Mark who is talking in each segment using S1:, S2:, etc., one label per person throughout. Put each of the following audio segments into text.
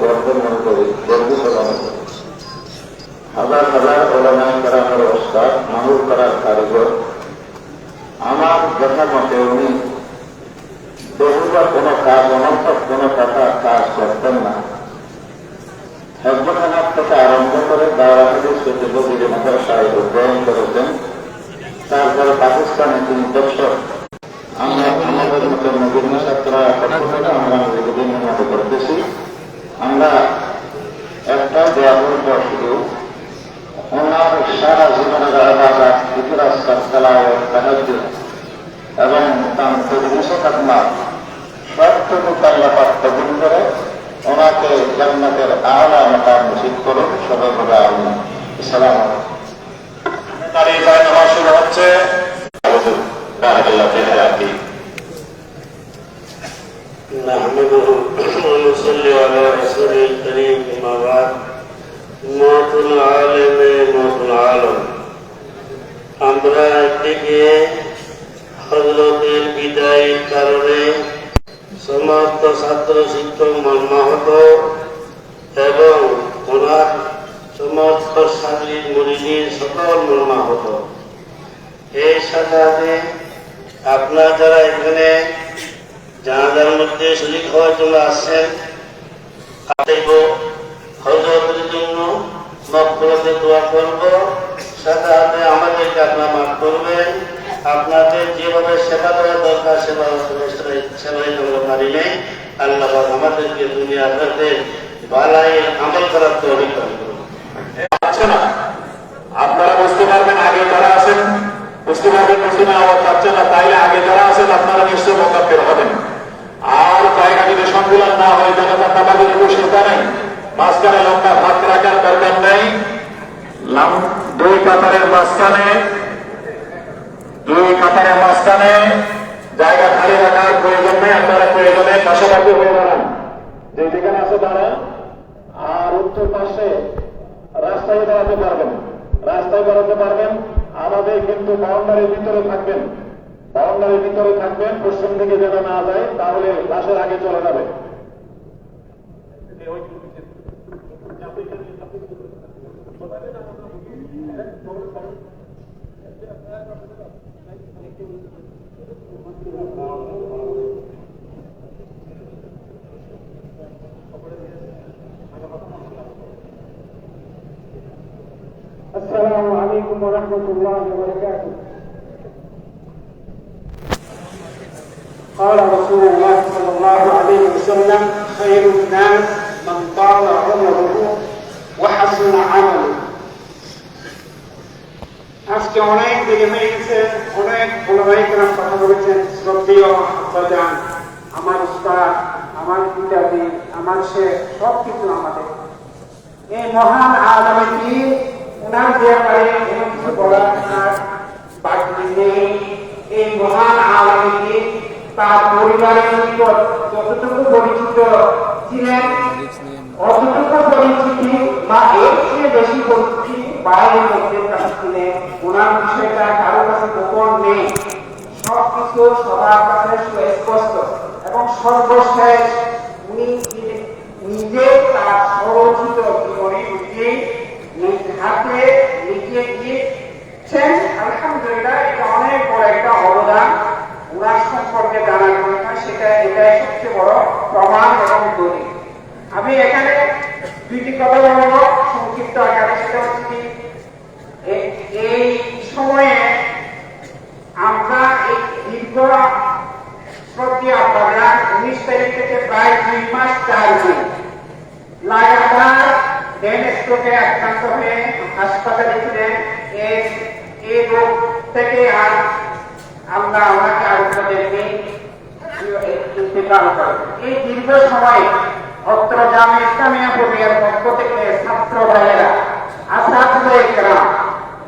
S1: গর্ব মনে করি গর্বিত মনে করি হাজার হাজার ওলামায় করানোর অবস্থা মাহুর করার কারিগর। আমার কথা মতে উনি কাজ কথা কাজ করতেন না। থেকে আরম্ভ করে মাদ্রাসায় অধ্যয়ন করেছেন। তারপরে পাকিস্তানে তিনি দর্শক আমরা আমাদের মতো নবীন ছাত্ররা কখনো আমরা নিজেদের মতো করতেছি আমরা একটা দেওয়া করব শুধু ওনার সারা জীবনের আবাদাত ইতিরাজ তেলাওয়াত তাহাজ্জুদ এবং তার তদবিশে থাকমা সবটুকু আল্লাহ কবুল করে ওনাকে জান্নাতের আলা মাকাম নসিব করুন সবাই বলে আমি সালাম
S2: দাঁড়িয়ে যায় নামাজ শুরু হচ্ছে বারাকাল্লাহ ফি হায়াতি
S3: نحمده ونصلي على رسوله الكريم أما بعد موت العالم موت العالم আমরা একদিকে হজরতের বিদায়ের কারণে সমস্ত ছাত্র শিক্ষক মর্মাহত এবং ওনার সমস্ত শারীরিক মরিদিন সকল মর্মাহত। এই সাথে আপনার যারা এখানে জানাজার মধ্যে শরীর হওয়ার জন্য আসছেন হজরতের জন্য মক্কলতে দোয়া করব। সাথে আমাদেরকে আপনার আপনাদের যেভাবে সেবা করা দরকার সেবা সেবাই পারি নাই। আল্লাহ আমাদেরকে দুনিয়া আপনাদের বালাই আমল করার তো
S2: না। আপনারা বুঝতে পারবেন আগে যারা আছেন, বুঝতে পারবেন বুঝতে না আওয়াজ পাচ্ছে না। তাইলে আগে যারা আছেন, আপনারা নিশ্চয় হবেন আর না হয়, জনতা তাদের বসে নেই, মাঝখানে লম্বা ভাত রাখার দরকার দুই কাতারের মাঝখানে দুই কাতারের মাঝখানে জায়গা খালি রাখার প্রয়োজন নেই, আপনারা প্রয়োজনে পাশাপাশি হয়ে দাঁড়ান। যে আছে দাঁড়ান, আর উত্তর পাশে রাস্তায় বেড়াতে পারবেন। রাস্তায় বেড়াতে পারবেন, আমাদের কিন্তু বাউন্ডারির ভিতরে থাকবেন। বাউন্ডারির ভিতরে থাকবেন, পশ্চিম দিকে যেন না যায়, তাহলে লাশের আগে চলে যাবে।
S4: السلام عليكم ورحمة الله وبركاته. قال رسول الله صلى الله عليه وسلم خير الناس من طال عمره وحسن عمله. আজকে অনেক দেরি হয়ে গেছে অনেক ওলামাই কেরাম কথা বলেছেন শ্রদ্ধেয় আব্বাজান আমার উস্তাদ আমার পিতাজি আমার সে সব কিছু আমাদের। এই মহান আগামী ওনার ব্যাপারে কোনো কিছু বলার বাকি নেই? এই মহান আগামী তার পরিবারের নিকট যতটুকু পরিচিত ছিলেন অতটুকু পরিচিতি বা এর চেয়ে বেশি পরিচিতি বাইরের লোকদের কাছে ছিলেন ওনার বিষয়টা কারও কাছে গোপন নেই। সবকিছু সবার কাছে সুস্পষ্ট এবং সর্বশেষ উনি নিজে তার সরচিত জীবনে নিজে নিজ হাতে লিখে দিয়েছেন। আলহামদুলিল্লাহ, এটা অনেক বড় একটা অবদান। ওনার সম্পর্কে জানার কথা, সেটা এটাই সবচেয়ে বড় প্রমাণ এবং দলিল। আমি এখানে দুইটি কথা বলব। সংক্ষিপ্ত আকারে সেটা হচ্ছে সময়ে আমরা এই দীর্ঘ শ্রদ্ধা আপনারা উনিশ তারিখ থেকে প্রায় দুই মাস চার দিন লাগাতার ব্রেন আক্রান্ত হয়ে হাসপাতালে ছিলেন এই রোগ থেকে আর আমরা ওনাকে আরোগ্যদেরকে এই দীর্ঘ সময়ে অত্র জামে ইসলামিয়া পরিবার পক্ষ থেকে ছাত্র ভাইয়েরা আসাদ গ্রাম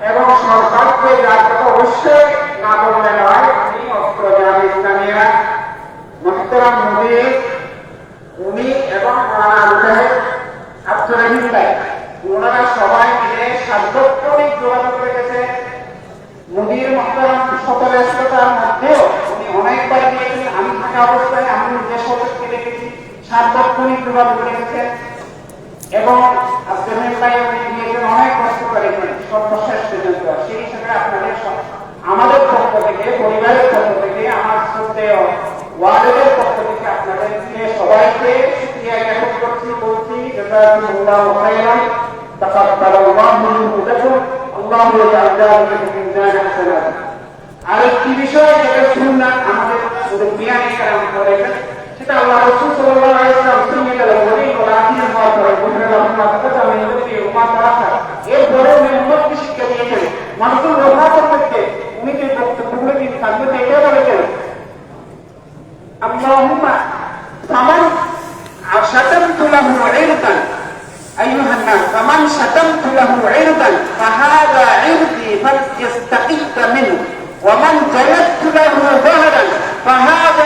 S4: এবং সরকারকে যার কথা অবশ্যই না বললে নয় উনি অত্র জামে ইসলামিয়া মোহতরাম মুদির উনি এবং ওনারা আবু সাহেব আব্দুর রহিম ভাই ওনারা সবাই মিলে সার্বক্ষণিক যোগাযোগ রেখেছে মুদির মহতরাম সতর্কতার মধ্যেও উনি অনেকবার গিয়েছেন আমি থাকা অবস্থায় আমি নিজের সদস্যকে দেখেছি সার্বক্ষণিক যোগাযোগ রেখেছে দিয়েছেন এবং আব্দুল ভাই উনি অনেক কষ্ট করেছেন সর্বশেষ পর্যন্ত। সেই হিসাবে আপনাদের আমাদের পক্ষ থেকে, পরিবারের পক্ষ থেকে, আমার শ্রদ্ধেয় ওয়ার্ডের পক্ষ থেকে আপনাদেরকে সবাইকে শুক্রিয়া জ্ঞাপন করছি, বলছি আরেকটি বিষয় যেটা সুন্নাত আমাদের মুরব্বিয়ানে কালাম করেছেন সেটা আল্লাহ রাসূল সাল্লাল্লাহু আলাইহি ওয়াসাল্লাম সুন্নাত al-wali ওয়া আখির হওয়ার পরে বুঝলেন আপনার কথা আমি যদি উম্মাত রাখা এরপরে উনি উম্মতকে শিক্ষা দিয়েছেন মানুষের রক্ষা করতে উনি যে বক্তব্যগুলো তিনি থাকবে এটা বলেছেন اللهم فمن شتمت له عرضا أيها الناس فمن شتمت له عرضا فهذا عرضي فليستقد منه ومن جلدت له ظهرا فهذا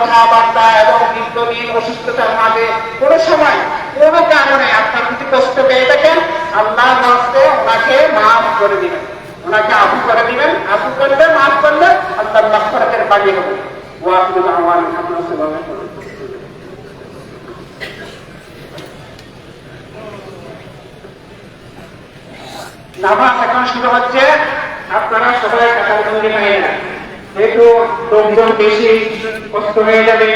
S4: কথাবার্তা এবং দীর্ঘদিন অসুস্থতার মাঝে কোনো সময়, কোনো কারণে আপনার যদি কষ্ট পেয়ে থাকেন, আল্লাহ নস্তে ওনাকে মাফ করে দিবেন। ওনাকে আফু করে দিবেন আফু করলে মাফ করলে আল্লাহ মাফরতের বাড়িয়ে হবে ওয়াকিল আমার আপনার নামাজ এখন শুরু হচ্ছে, আপনারা সবাই না যেহেতু লোকজন বেশি কষ্ট হয়ে যাবে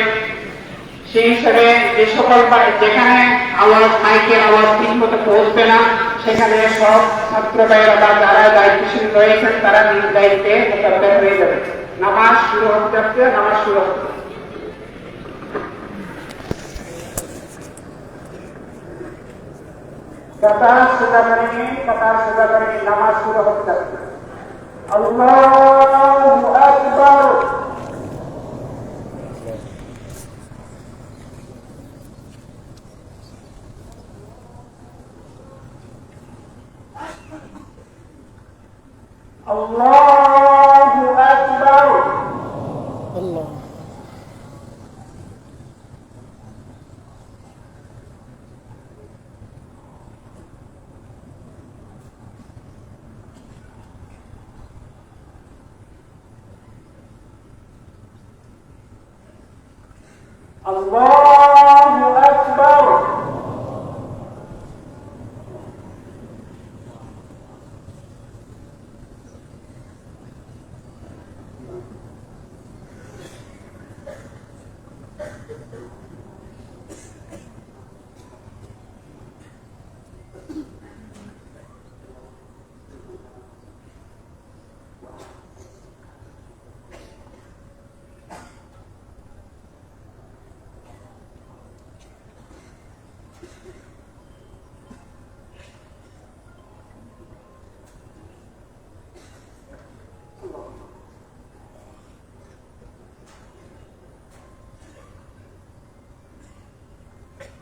S4: সেই হিসাবে যে সকল বা- যেখানে আওয়াজ মাইকের আওয়াজ ঠিক মতো পৌঁছবে না সেখানে সব ছাত্র ভাইয়েরা বা যারা দায়িত্বশীল রয়েছেন তারা নিজ দায়িত্বে মোকাবিলা হয়ে যাবে নামাজ শুরু হতে যাচ্ছে নামাজ শুরু হচ্ছে कतार सजा करेंगे कतार सजा करेंगे नमाज शुरू हो जाती है अल्लाह الله أكبر. الله.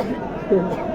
S4: Thank you.